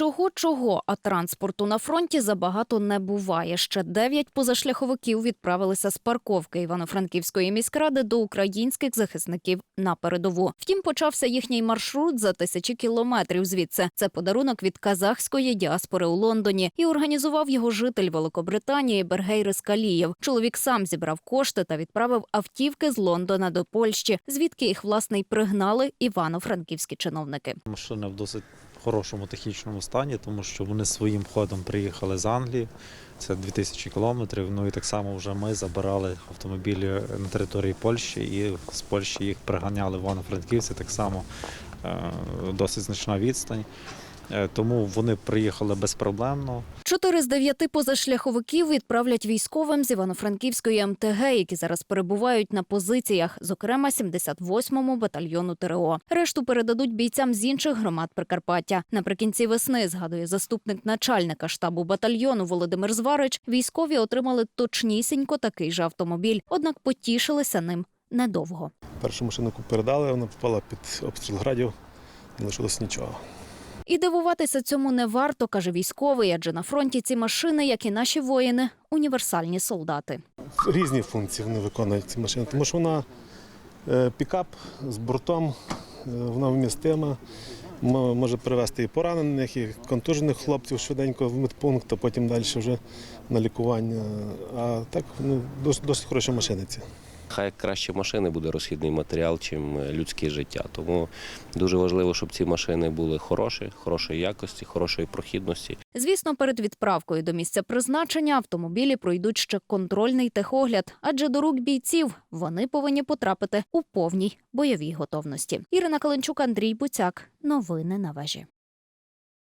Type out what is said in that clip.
Чого чого, а транспорту на фронті забагато не буває. Ще дев'ять позашляховиків відправилися з парковки Івано-Франківської міськради до українських захисників на передову. Втім, почався їхній маршрут за тисячі кілометрів звідси. Це подарунок від казахської діаспори у Лондоні. І організував його житель Великобританії Бергей Скалієв. Чоловік сам зібрав кошти та відправив автівки з Лондона до Польщі, звідки їх власне й пригнали івано-франківські чиновники. Машина в досить хорошому технічному стані, тому що вони своїм ходом приїхали з Англії. Це 2000 кілометрів. Ну і так само вже ми забирали автомобілі на території Польщі і з Польщі їх приганяли в Івано-Франківці. Так само е, досить значна відстань. Е, Тому вони приїхали безпроблемно. Чотири з дев'яти позашляховиків відправлять військовим з Івано-Франківської МТГ, які зараз перебувають на позиціях, зокрема 78-му батальйону ТРО. Решту передадуть бійцям з інших громад Прикарпаття. Наприкінці весни, згадує заступник начальника штабу батальйону Володимир Зварич. Військові отримали точнісінько такий же автомобіль, однак потішилися ним недовго. Першу машину передали, вона попала під обстріл градів, не лишилось нічого. І дивуватися цьому не варто, каже військовий, адже на фронті ці машини, як і наші воїни, універсальні солдати. Різні функції вони виконують ці машини, тому що вона е, пікап з бортом, е, вона вмістима, може привезти і поранених, і контужених хлопців швиденько в медпункт, а потім далі вже на лікування. А так ну, досить, досить хороші машини ці. Хай краще машини буде розхідний матеріал, чим людське життя. Тому дуже важливо, щоб ці машини були хороші, хорошої якості, хорошої прохідності. Звісно, перед відправкою до місця призначення автомобілі пройдуть ще контрольний техогляд, адже до рук бійців вони повинні потрапити у повній бойовій готовності. Ірина Каленчук, Андрій Буцяк. Новини на вежі.